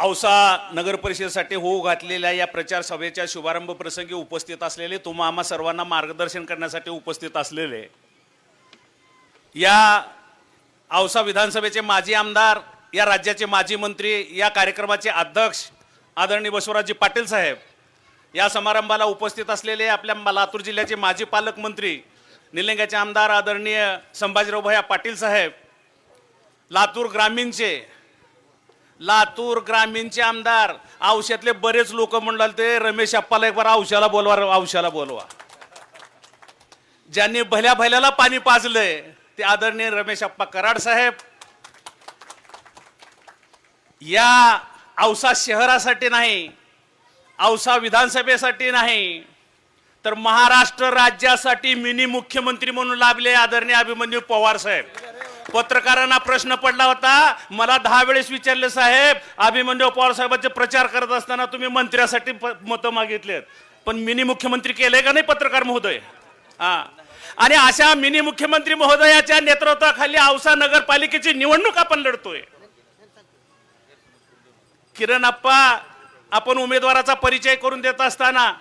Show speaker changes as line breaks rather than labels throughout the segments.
औसा नगर परिषदेसाठी होऊ घातलेल्या या प्रचार सभेच्या शुभारंभ प्रसंगी उपस्थित असलेले तुम्हा आम्हा सर्वांना मार्गदर्शन करण्यासाठी उपस्थित असलेले या औसा विधानसभेचे माजी आमदार या राज्याचे माजी मंत्री या कार्यक्रमाचे अध्यक्ष आदरणीय बसवराजी पाटील साहेब या समारंभाला उपस्थित असलेले आपल्या लातूर जिल्ह्याचे माजी पालकमंत्री निलंग्याचे आमदार आदरणीय संभाजीरावभाया पाटील साहेब लातूर ग्रामीणचे लातूर ग्रामीणचे आमदार. औषधातले बरेच लोक म्हणाल ते रमेश अप्पाला एक बार औषधाला बोलवा औषधाला बोलवा. ज्यांनी भल्या भल्याला पाणी पाजलंय ते आदरणीय रमेश अप्पा कराड साहेब. या औसा शहरासाठी नाही औसा विधानसभेसाठी नाही तर महाराष्ट्र राज्यासाठी मिनी मुख्यमंत्री म्हणून लाभले आदरणीय अभिमन्यू पवार साहेब. पत्रकारांना प्रश्न पडला होता. मला दहा वेळेस विचारले साहेब अभिमन्यू पवार साहेबांचे प्रचार करत असताना तुम्ही मंत्र्यासाठी मतं मागितलेत. पण मिनी मुख्यमंत्री केले का नाही पत्रकार महोदय? हा. आणि अशा मिनी मुख्यमंत्री महोदयाच्या नेतृत्वाखाली औसा नगरपालिकेची निवडणूक आपण लढतोय. किरण आप्पा आपण उमेदवाराचा परिचय करून देत असताना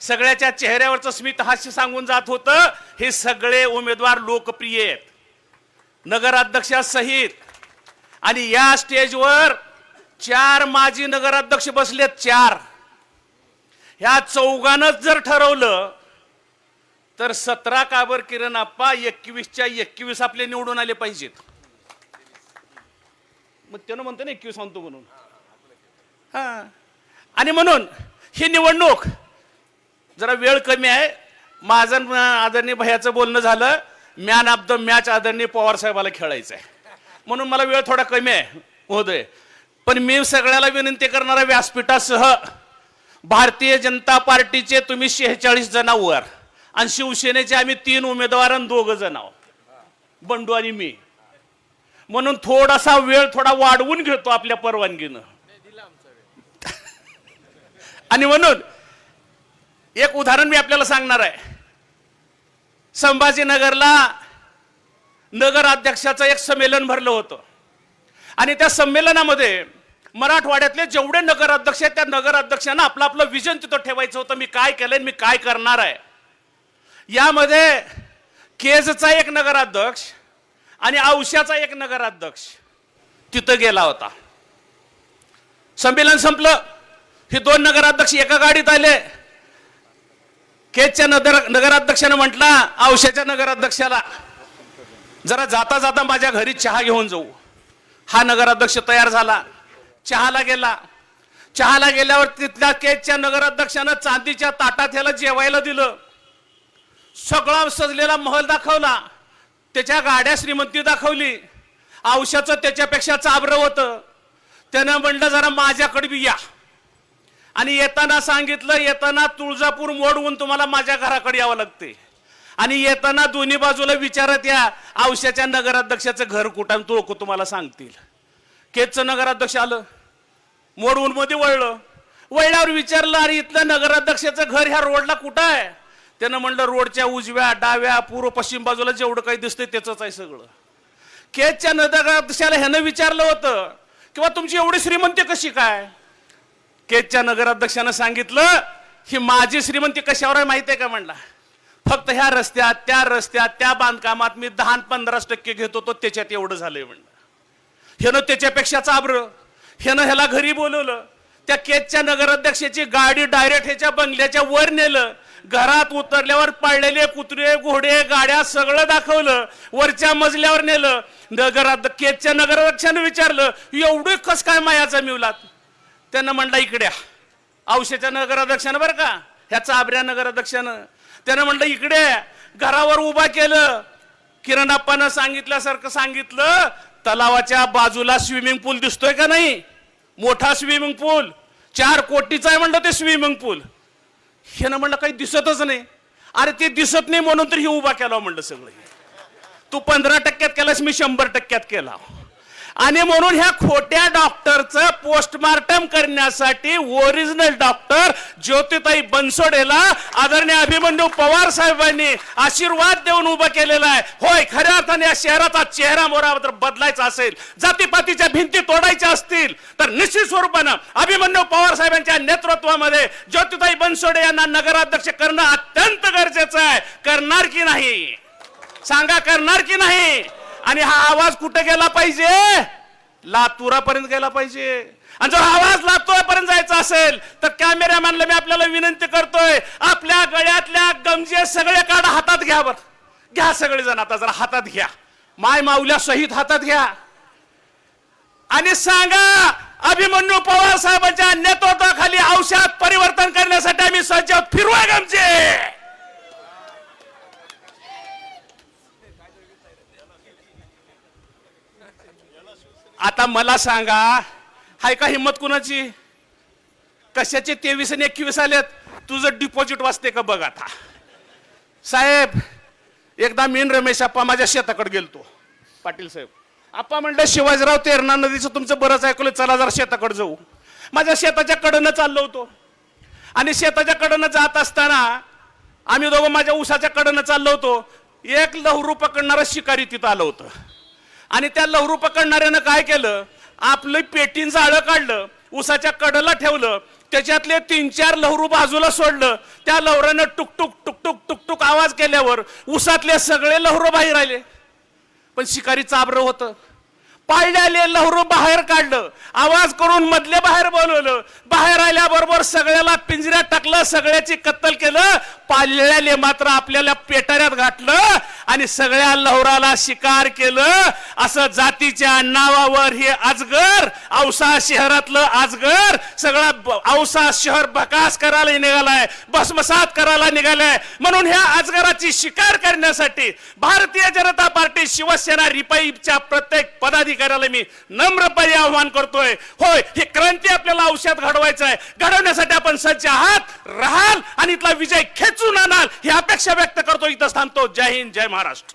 सगळ्याच्या चेहऱ्यावरचं स्मित हास्य सांगून जात होतं. हे सगळे उमेदवार लोकप्रिय आहेत. नगराध्यक्षासहित आणि या स्टेजवर चार माजी नगराध्यक्ष बसलेत चार. ह्या चौघांनाच जर ठरवलं तर सतरा काबर किरण आप्पा एकवीसच्या एकवीस आपले निवडून आले पाहिजेत. मग त्यानं म्हणतो ना एकवीस म्हणतो म्हणून. हा. आणि म्हणून ही निवडणूक जरा वेळ कमी आहे. माझं आदरणीय भयाचं बोलणं झालं. मॅन ऑफ द मॅच आदरणीय पवार साहेबाला खेळायचं आहे म्हणून मला वेळ थोडा कमी आहे महोदय. पण मी सगळ्याला विनंती करणारा व्यासपीठासह भारतीय जनता पार्टीचे तुम्ही शेहेचाळीस जणांवर आणि शिवसेनेचे आम्ही तीन उमेदवार आणि दोघं जण बंडू आणि मी. म्हणून थोडासा वेळ थोडा वाढवून घेतो आपल्या परवानगीनं. आणि म्हणून एक उदाहरण मी आपल्याला सांगणार आहे. संभाजीनगरला नगर अध्यक्षाचं एक संमेलन भरलं होतं. आणि त्या संमेलनामध्ये मराठवाड्यातले जेवढे नगर अध्यक्ष आहेत त्या नगर अध्यक्षांना आपलं आपलं विजन तिथं ठेवायचं होतं. मी काय केलंय मी काय करणार आहे. यामध्ये केजचा एक नगराध्यक्ष आणि औशाचा एक नगराध्यक्ष तिथं गेला होता. संमेलन संपलं. हे दोन नगराध्यक्ष एका गाडीत आले. केचच्या नगर नगराध्यक्षानं म्हटला औशाच्या नगराध्यक्षाला जरा जाता जाता माझ्या घरी चहा घेऊन जाऊ. हा नगराध्यक्ष तयार झाला. चहाला गेला. चहाला गेल्यावर तिथल्या केचच्या नगराध्यक्षानं चांदीच्या ताटात ह्याला जेवायला दिलं. सगळा सजलेला महल दाखवला. त्याच्या गाड्या श्रीमंती दाखवली. औषधाचं त्याच्यापेक्षा चाबरं होतं. त्यानं म्हणलं जरा माझ्याकडे बी या. आणि येताना सांगितलं येताना तुळजापूर मोडवून तुम्हाला माझ्या घराकडे यावं लागते. आणि येताना दोन्ही बाजूला विचारत या औषधाच्या नगराध्यक्षाचं घर कुठं तो लोक तुम्हाला सांगतील. केचचं नगराध्यक्ष आलं. मोडवून मध्ये वळलं. वळल्यावर विचारलं अरे इथलं नगराध्यक्षाचं घर ह्या रोडला कुठं आहे? त्यानं म्हणलं रोडच्या उजव्या डाव्या पूर्व पश्चिम बाजूला जेवढं काही दिसतंय त्याच आहे सगळं. केचच्या नगराध्यक्षाला ह्यानं विचारलं होतं किंवा तुमची एवढी श्रीमंती कशी काय? केजच्या नगराध्यक्षानं सांगितलं ही माझी श्रीमंती कशावर आहे माहिती आहे का? म्हणला. फक्त ह्या रस्त्यात त्या रस्त्यात त्या बांधकामात मी दहा पंधराच टक्के घेतो तो त्याच्यात एवढं झालंय म्हणलं. ह्यानं त्याच्यापेक्षा चाबरं. ह्यानं ह्याला घरी बोलवलं. त्या केजच्या नगराध्यक्षाची गाडी डायरेक्ट ह्याच्या बंगल्याच्या वर नेलं. घरात उतरल्यावर पाळलेले कुत्रे घोडे गाड्या सगळं दाखवलं. वरच्या मजल्यावर नेलं. नगराध्य केजच्या नगराध्यक्षानं विचारलं एवढी कस काय मायाचा मिवलात? त्यानं म्हणला इकड्या औषधाच्या नगराध्यक्षानं बरं का? ह्या चाबऱ्या नगराध्यक्षानं. त्यानं म्हणलं इकडे घरावर उभा केलं. किरणाप्पानं सांगितल्यासारखं सांगितलं तलावाच्या बाजूला स्विमिंग पूल दिसतोय का नाही? मोठा स्विमिंग पूल. चार कोटीचा आहे म्हणलं ते स्विमिंग पूल. ह्यानं म्हणलं काही दिसतच नाही. अरे ते दिसत नाही म्हणून तर ही उभा केला म्हणलं सगळं तू पंधरा टक्क्यात केलास मी शंभर टक्क्यात केला. आणि म्हणून ह्या खोट्या डॉक्टरचं पोस्टमार्टम करण्यासाठी ओरिजिनल डॉक्टर ज्योतिताई बनसोडेला आदरणीय अभिमन्यू पवार साहेबांनी आशीर्वाद देऊन उभं केलेलं आहे. होय खऱ्या अर्थाने या शहराचा चेहरा मोरा जर बदलायचा असेल जातीपातीच्या भिंती तोडायच्या असतील तर निश्चित स्वरूपानं अभिमन्यू पवार साहेबांच्या नेतृत्वामध्ये ज्योतिताई बनसोडे यांना नगराध्यक्ष करणं अत्यंत गरजेचं आहे. करणार की नाही? सांगा करणार की नाही? आणि हा आवाज कुठे गेला पाहिजे? लातुरापर्यंत गेला पाहिजे. आणि जर आवाज लातुरापर्यंत जायचा असेल तर कॅमेरामॅनला मी आपल्याला विनंती करतोय आपल्या गळ्यातल्या गमजे सगळे काढा हातात घ्या बर. घ्या सगळे जण आता जरा हातात घ्या. माय माऊल्या सहित हातात घ्या. आणि सांगा अभिमन्यू पवार साहेबांच्या नेतृत्वाखाली औषध परिवर्तन करण्यासाठी आम्ही सज्ज फिरवा गमजे आता मला सांगा हाय का हिंमत कुणाची? कशाचे तेवीस आणि एकवीस आलेत? तुझं डिपॉझिट वाचते का बघ आता. साहेब एकदा मीन रमेश आप्पा माझ्या शेताकडे गेलतो. पाटील साहेब आप्पा म्हणलं शिवाजीराव तेरणा नदीचं तुमचं बरंच ऐकलं चला जरा शेताकडे जाऊ. माझ्या शेताच्या कडनं चाललो होतो. आणि शेताच्या कडनं जात असताना आम्ही दोघं माझ्या उसाच्या कडनं चाललो होतो. एक लहरू पकडणारं शिकारी तिथं आलं होतं. आणि त्या लहरू पकडणाऱ्यानं काय केलं? आपलं पेटीन जाळं काढलं उसाच्या कडला ठेवलं त्याच्यातले तीन चार लहरू बाजूला सोडलं. त्या लवरानं टुकटुक टुकटुक टुकटुक आवाज केल्यावर उसातले सगळे लहरू बाहेर आले. पण शिकारी चाबरं होतं. पाळल्याले लहरू बाहेर काढलं. आवाज करून मधले बाहेर बोलवलं. बाहेर आल्याबरोबर सगळ्याला पिंजऱ्यात टाकलं सगळ्याची कत्तल केलं. पाळल्याले मात्र आपल्याला पेटाऱ्यात घातलं आणि सगळ्या लहराला शिकार केलं. असं जातीच्या नावावर हे आजगर औसा शहरातलं आजगर सगळा औसा शहर बकास करायला निघालाय भस्मसात करायला निघालाय. म्हणून ह्या आजगराची शिकार करण्यासाठी भारतीय जनता पार्टी शिवसेना रिपाईच्या प्रत्येक अधिकाऱ्याला मी नम्रपणे आव्हान करतोय. होय ही क्रांती आपल्याला औषध घडवायचं आहे घडवण्यासाठी आपण सज्ज आहात राहाल आणि इथला विजय खेचून आणाल ही अपेक्षा व्यक्त करतो. इथं थांबतो. जय हिंद जय महाराष्ट्र.